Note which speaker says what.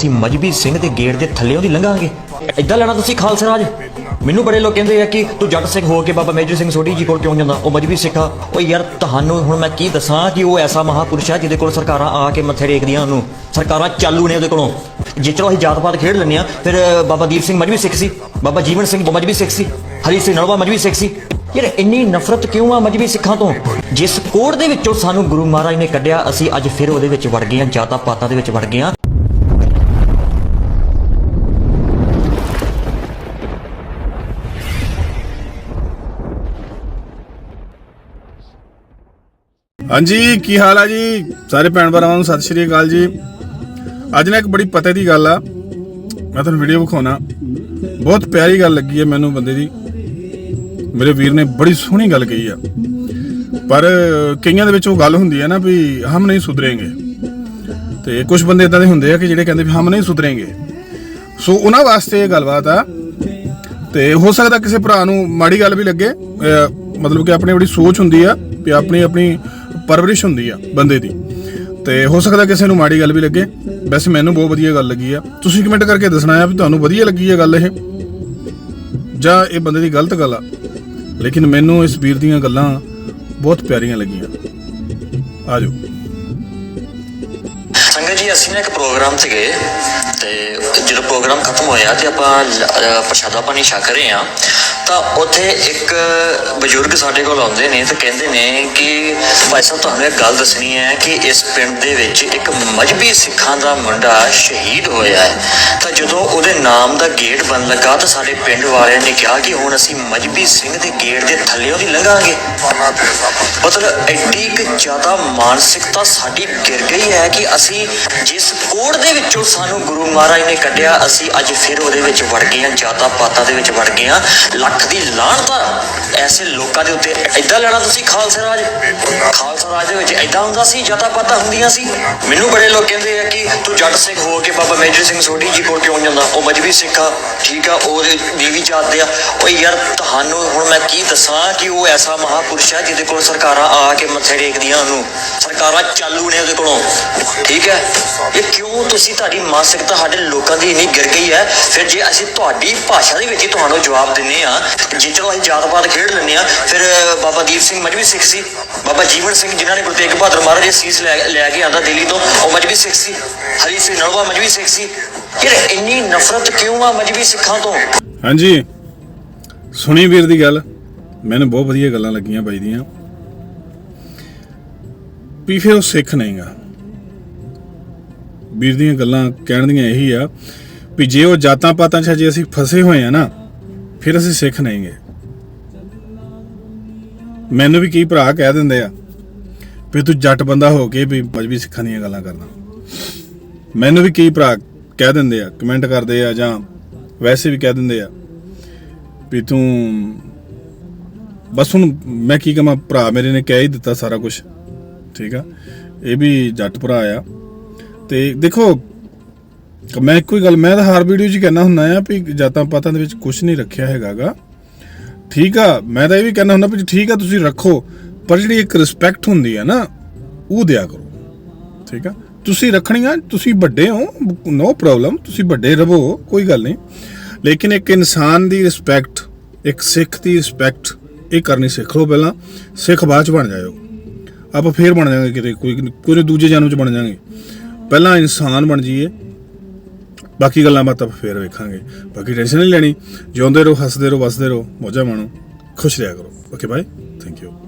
Speaker 1: ਅਸੀਂ ਮਜਬੀ ਸਿੰਘ ਦੇ ਗੇਟ ਦੇ ਥੱਲੇੋਂ ਦੀ ਲੰਘਾਂਗੇ। ਇਦਾਂ ਲੈਣਾ ਤੁਸੀਂ ਖਾਲਸਾ ਰਾਜ? ਮੈਨੂੰ ਬੜੇ ਲੋਕ ਕਹਿੰਦੇ ਆ ਕਿ ਤੂੰ ਜੱਟ ਸਿੰਘ ਹੋ ਕੇ ਬਾਬਾ ਮੇਜਰ ਸਿੰਘ ਸੋਢੀ ਜੀ ਕੋਲ ਕਿਉਂ ਜਾਂਦਾ? ਉਹ ਮਜਬੀ ਸਿੱਖ ਆ। ਉਹ ਯਾਰ ਤੁਹਾਨੂੰ ਹੁਣ ਮੈਂ ਕੀ ਦੱਸਾਂ ਕਿ ਉਹ ਐਸਾ ਮਹਾਪੁਰਸ਼ ਹੈ ਜਿਹਦੇ ਕੋਲ ਸਰਕਾਰਾਂ ਆ ਕੇ ਮੱਥੇ ਰੇਕਦੀਆਂ ਉਹਨੂੰ। ਸਰਕਾਰਾਂ ਚਾਲੂ ਨੇ ਉਹਦੇ ਕੋਲੋਂ। ਜੇ ਚਲੋ ਅਸੀਂ ਜਾਤ-ਪਾਤ ਖੇਡ ਲੈਂਦੇ ਆ ਫਿਰ ਬਾਬਾ ਦੀਪ ਸਿੰਘ ਮਜਬੀ ਸਿੱਖ ਸੀ। ਬਾਬਾ ਜੀਵਨ ਸਿੰਘ ਮਜਬੀ ਸਿੱਖ ਸੀ। ਹਰੀ ਸਿੰਘ ਨਲਵਾ ਮਜਬੀ ਸਿੱਖ ਸੀ। ਯਾਰ ਇੰਨੀ ਨਫ਼ਰਤ ਕਿਉਂ ਆ ਮਜਬੀ ਸਿੱਖਾਂ ਤੋਂ? ਜਿਸ ਕੋੜ ਦੇ ਵਿੱਚੋਂ ਸਾਨੂੰ ਗੁਰੂ ਮਹਾਰਾਜ ਨੇ ਕੱਢਿਆ, ਅਸੀਂ ਅੱਜ ਫਿਰ ਉਹਦੇ ਵਿੱਚ ਵੜ ਗਏ ਆ ਜਾਤਾਂ ਪਾਤਾਂ ਦੇ ਵਿੱਚ ਵੜ ਗਏ ਆ
Speaker 2: ਹਾਂਜੀ, ਕੀ ਹਾਲ ਆ ਜੀ? ਸਾਰੇ ਭੈਣ ਭਰਾਵਾਂ ਨੂੰ ਸਤਿ ਸ਼੍ਰੀ ਅਕਾਲ ਜੀ। ਅੱਜ ਨਾ ਇੱਕ ਬੜੀ ਪਤੇ ਦੀ ਗੱਲ ਆ। ਮੈਂ ਤੁਹਾਨੂੰ ਵੀਡੀਓ ਵਿਖਾਉਣਾ। ਬਹੁਤ ਪਿਆਰੀ ਗੱਲ ਲੱਗੀ ਹੈ ਮੈਨੂੰ ਬੰਦੇ ਦੀ। ਮੇਰੇ ਵੀਰ ਨੇ ਬੜੀ ਸੋਹਣੀ ਗੱਲ ਕਹੀ ਆ। ਪਰ ਕਈਆਂ ਦੇ ਵਿੱਚ ਉਹ ਗੱਲ ਹੁੰਦੀ ਹੈ ਨਾ ਵੀ ਹਮ ਨਹੀਂ ਸੁਧਰेंगे ਤੇ ਕੁਝ ਬੰਦੇ ਇਦਾਂ ਦੇ ਹੁੰਦੇ ਆ ਕਿ ਜਿਹੜੇ ਕਹਿੰਦੇ ਵੀ ਹਮ ਨਹੀਂ ਸੁਧਰेंगे ਸੋ ਉਹਨਾਂ ਵਾਸਤੇ ਇਹ ਗੱਲਬਾਤ ਆ। ਤੇ ਹੋ ਸਕਦਾ ਕਿਸੇ ਭਰਾ ਨੂੰ ਮਾੜੀ ਗੱਲ ਵੀ ਲੱਗੇ। ਮਤਲਬ ਕਿ ਆਪਣੀ ਬੜੀ ਸੋਚ ਹੁੰਦੀ ਆ, ਵੀ ਆਪਣੀ ਆਪਣੀ ਪਰਵਰਿਸ਼ ਹੁੰਦੀ ਆ ਬੰਦੇ ਦੀ। ਤੇ ਹੋ ਸਕਦਾ ਕਿਸੇ ਨੂੰ ਮਾੜੀ ਗੱਲ ਵੀ ਲੱਗੇ। ਵੈਸੇ ਮੈਨੂੰ ਬਹੁਤ ਵਧੀਆ ਗੱਲ ਲੱਗੀ ਆ। ਤੁਸੀਂ ਕਮੈਂਟ ਕਰਕੇ ਦੱਸਣਾ ਆ ਵੀ ਤੁਹਾਨੂੰ ਵਧੀਆ ਲੱਗੀ ਆ ਗੱਲ ਇਹ? ਜਾਂ ਇਹ ਬੰਦੇ ਦੀ ਗਲਤ ਗੱਲ ਆ? ਲੇਕਿਨ ਮੈਨੂੰ ਇਸ ਵੀਰ ਦੀਆਂ ਗੱਲਾਂ ਬਹੁਤ ਪਿਆਰੀਆਂ ਲੱਗੀਆਂ। ਆਜੋ।
Speaker 1: ਸੰਗਤ ਜੀ, ਅਸੀਂ ਨਾ ਇੱਕ ਪ੍ਰੋਗਰਾਮ ਤੇ ਗਏ ਤੇ ਜਦੋਂ ਪ੍ਰੋਗਰਾਮ ਖਤਮ ਹੋਇਆ ਤੇ ਆਪਾਂ ਪ੍ਰਸ਼ਾਦਾ ਪਾਣੀ ਛਕ ਰਹੇ ਆ ਤਾਂ ਉੱਥੇ ਇੱਕ ਬਜ਼ੁਰਗ ਸਾਡੇ ਕੋਲ ਆਉਂਦੇ ਨੇ ਤੇ ਕਹਿੰਦੇ ਨੇ ਕਿ ਭਾਈ ਸਾਹਿਬ, ਤੁਹਾਨੂੰ ਇੱਕ ਗੱਲ ਦੱਸਣੀ ਹੈ ਕਿ ਇਸ ਪਿੰਡ ਦੇ ਵਿੱਚ ਇੱਕ ਮਜਬੀ ਸਿੱਖਾਂ ਦਾ ਮੁੰਡਾ ਸ਼ਹੀਦ ਹੋਇਆ ਹੈ। ਤਾਂ ਜਦੋਂ ਉਹਦੇ ਨਾਮ ਦਾ ਗੇਟ ਬਣ ਲੱਗਾ ਤਾਂ ਸਾਡੇ ਪਿੰਡ ਵਾਲਿਆਂ ਨੇ ਕਿਹਾ ਕਿ ਹੁਣ ਅਸੀਂ ਮਜਬੀ ਸਿੰਘ ਦੇ ਗੇਟ ਦੇ ਥੱਲੇ ਉਹਦੀ ਲੰਘਾਂਗੇ। ਮਤਲਬ ਐਡੀ ਕਿ ਜ਼ਿਆਦਾ ਮਾਨਸਿਕਤਾ ਸਾਡੀ ਗਿਰ ਗਈ ਹੈ ਕਿ ਅਸੀਂ ਜਿਸ ਕੋੜ ਦੇ ਵਿੱਚੋਂ ਸਾਨੂੰ ਗੁਰੂ ਮਹਾਰਾਜ ਨੇ ਕੱਢਿਆ, ਅਸੀਂ ਅੱਜ ਫਿਰ ਉਹਦੇ ਵਿੱਚ ਵੜ ਗਏ ਹਾਂ ਜਾਤਾਂ ਪਾਤਾਂ ਦੇ ਵਿੱਚ ਵੜ ਗਏ ਹਾਂ। ਲੱਖ ਦੀ ਲਾਹਨਤ ਐਸੇ ਲੋਕਾਂ ਦੇ ਉੱਤੇ ਐਦਾਂ ਲੈਣਾ ਤੁਸੀਂ ਖਾਲਸਾ ਰਾਜ? ਖਾਲਸਾ ਰਾਜ ਦੇ ਵਿੱਚ ਐਦਾਂ ਹੁੰਦਾ ਸੀ ਜਾਤਾਂ ਪਾਤਾਂ ਹੁੰਦੀਆਂ ਸੀ? ਮੈਨੂੰ ਬੜੇ ਲੋਕ ਕਹਿੰਦੇ ਆ ਕਿ ਤੂੰ ਜੱਟ ਸਿੰਘ ਹੋ ਕੇ ਬਾਬਾ ਮੇਜਰ ਸਿੰਘ ਸੋਢੀ ਜੀ ਕੋਲ ਕਿਉਂ ਜਾਂਦਾ? ਉਹ ਮਜਬੀ ਸਿੱਖ ਆ, ਠੀਕ ਆ, ਉਹ ਦੇਵੀ ਜਾਤ ਦੇ ਆ। ਉਹ ਯਾਰ, ਤੁਹਾਨੂੰ ਹੁਣ ਮੈਂ ਕੀ ਦੱਸਾਂ ਕਿ ਉਹ ਐਸਾ ਮਹਾਪੁਰਸ਼ ਹੈ ਜਿਹਦੇ ਕੋਲ ਸਰਕਾਰਾਂ ਆ ਕੇ ਮੱਥੇ ਟੇਕਦੀਆਂ ਉਹਨੂੰ। ਸਰਕਾਰਾਂ ਚਾਲੂ ਨੇ ਉਹਦੇ ਕੋਲੋਂ। ਠੀਕ ਹੈ ਇਹ ਕਿਉਂ ਤੁਸੀਂ ਤੁਹਾਡੀ ਮਾਨਸਿਕਤਾ ਸਾਡੇ ਲੋਕਾਂ ਦੀ ਇੰਨੀ ਗਿਰ ਗਈ ਹੈ? ਫਿਰ ਜੇ ਅਸੀਂ ਤੁਹਾਡੀ ਭਾਸ਼ਾ ਦੇ ਵਿੱਚ ਹੀ ਤੁਹਾਨੂੰ ਜਵਾਬ ਦਿੰਨੇ ਆ ਜੇ ਚਲੋ ਅਸੀਂ ਜਾਤ-ਪਾਤ ਖੇਡ ਲੈਂਦੇ ਆ। ਫਿਰ, ਬਾਬਾ ਦੀਪ ਸਿੰਘ ਮਜਬੀ ਸਿੱਖ ਸੀ। ਬਾਬਾ ਜੀਵਨ ਸਿੰਘ, ਜਿਨ੍ਹਾਂ ਨੇ ਗੁਰੂ ਤੇਗ ਬਹਾਦਰ ਮਹਾਰਾਜ ਦੇ ਸੀਸ ਲੈ ਕੇ ਆਂਦਾ ਦਿੱਲੀ ਤੋਂ, ਉਹ ਮਜਬੀ ਸਿੱਖ ਸੀ। ਹਰੀ ਸਿੰਘ ਨਲਵਾ ਮਜਬੀ ਸਿੱਖ ਸੀ। ਯਾਰ, ਇੰਨੀ ਨਫ਼ਰਤ ਕਿਉਂ ਆ ਮਜਬੀ ਸਿੱਖਾਂ ਤੋਂ?
Speaker 2: ਹਾਂਜੀ। ਸੁਣੀ ਵੀਰ ਦੀ ਗੱਲ। ਮੈਨੂੰ ਬਹੁਤ ਵਧੀਆ ਗੱਲਾਂ ਲੱਗੀਆਂ ਬਾਈ ਦੀਆਂ। ਵੀ ਫਿਰ ਉਹ ਸਿੱਖ ਨਹੀਂਗਾ ਵੀਰ ਦੀਆਂ ਗੱਲਾਂ ਕਹਿਣ ਦੀਆਂ ਇਹੀ ਆ ਵੀ ਜੇ ਉਹ ਜਾਤਾਂ ਪਾਤਾਂ 'ਚ ਜੇ ਅਸੀਂ ਫਸੇ ਹੋਏ ਆ ਨਾ ਫਿਰ ਅਸੀਂ ਸਿੱਖ ਨਹੀਂਗੇ ਮੈਨੂੰ ਵੀ ਕਈ ਭਰਾ ਕਹਿ ਦਿੰਦੇ ਆ ਵੀ ਤੂੰ ਜੱਟ ਬੰਦਾ ਹੋ ਕੇ ਵੀ ਮਜਬੀ ਸਿੱਖਾਂ ਦੀਆਂ ਗੱਲਾਂ ਕਰਦਾ ਮੈਨੂੰ ਵੀ ਕਈ ਭਰਾ ਕਹਿ ਦਿੰਦੇ ਆ, ਕਮੈਂਟ ਕਰਦੇ ਆ ਜਾਂ ਵੈਸੇ ਵੀ ਕਹਿ ਦਿੰਦੇ ਆ ਵੀ ਤੂੰ ਬਸ ਹੁਣ ਮੈਂ ਕੀ ਕਹਾਂ, ਭਰਾ ਮੇਰੇ ਨੇ ਕਹਿ ਹੀ ਦਿੱਤਾ ਸਾਰਾ ਕੁਝ ਠੀਕ ਆ? ਇਹ ਵੀ ਜੱਟ ਭਰਾ ਆ। ਤੇ ਦੇਖੋ ਮੈਂ ਇੱਕੋ ਹੀ ਗੱਲ, ਮੈਂ ਤਾਂ ਹਰ ਵੀਡੀਓ 'ਚ ਹੀ ਕਹਿਣਾ ਹੁੰਦਾ ਆ ਵੀ ਜਾਤਾਂ ਪਾਤਾਂ ਦੇ ਵਿੱਚ ਕੁਝ ਨਹੀਂ ਰੱਖਿਆ ਹੈਗਾਗਾ। ਠੀਕ ਆ, ਮੈਂ ਤਾਂ ਇਹ ਵੀ ਕਹਿੰਦਾ ਹੁੰਦਾ ਵੀ ਠੀਕ ਆ ਤੁਸੀਂ ਰੱਖੋ, ਪਰ ਜਿਹੜੀ ਇੱਕ ਰਿਸਪੈਕਟ ਹੁੰਦੀ ਆ ਨਾ, ਉਹ ਦਿਆ ਕਰੋ। ਠੀਕ ਆ? ਤੁਸੀਂ ਰੱਖਣੀਆਂ, ਤੁਸੀਂ ਵੱਡੇ ਹੋ, ਨੋ ਪ੍ਰੋਬਲਮ ਤੁਸੀਂ ਵੱਡੇ ਰਹੋ, ਕੋਈ ਗੱਲ ਨਹੀਂ। ਲੇਕਿਨ ਇੱਕ ਇਨਸਾਨ ਦੀ ਰਿਸਪੈਕਟ ਇੱਕ ਸਿੱਖ ਦੀ ਰਿਸਪੈਕਟ ਇਹ ਕਰਨੀ ਸਿੱਖ ਲਓ ਪਹਿਲਾਂ, ਸਿੱਖ ਬਾਅਦ ਚ ਬਣ ਜਾਇਓ। ਆਪਾਂ ਫੇਰ ਬਣ ਜਾਵਾਂਗੇ ਕਿਤੇ, ਕੋਈ ਕੋਈ ਦੂਜੇ ਜਨਮ ਚ ਬਣ ਜਾਵਾਂਗੇ ਪਹਿਲਾਂ ਇਨਸਾਨ ਬਣ ਜਾਈਏ ਬਾਕੀ ਗੱਲਾਂ ਬਾਤਾਂ ਆਪਾਂ ਫੇਰ ਵੇਖਾਂਗੇ। ਬਾਕੀ ਟੈਨਸ਼ਨ ਨਹੀਂ ਲੈਣੀ। ਜਿਉਂਦੇ ਰਹੋ, ਹੱਸਦੇ ਰਹੋ, ਵਸਦੇ ਰਹੋ। ਮੌਜਾਂ ਮਾਣੋ। ਖੁਸ਼ ਰਿਹਾ ਕਰੋ। Okay bye thank you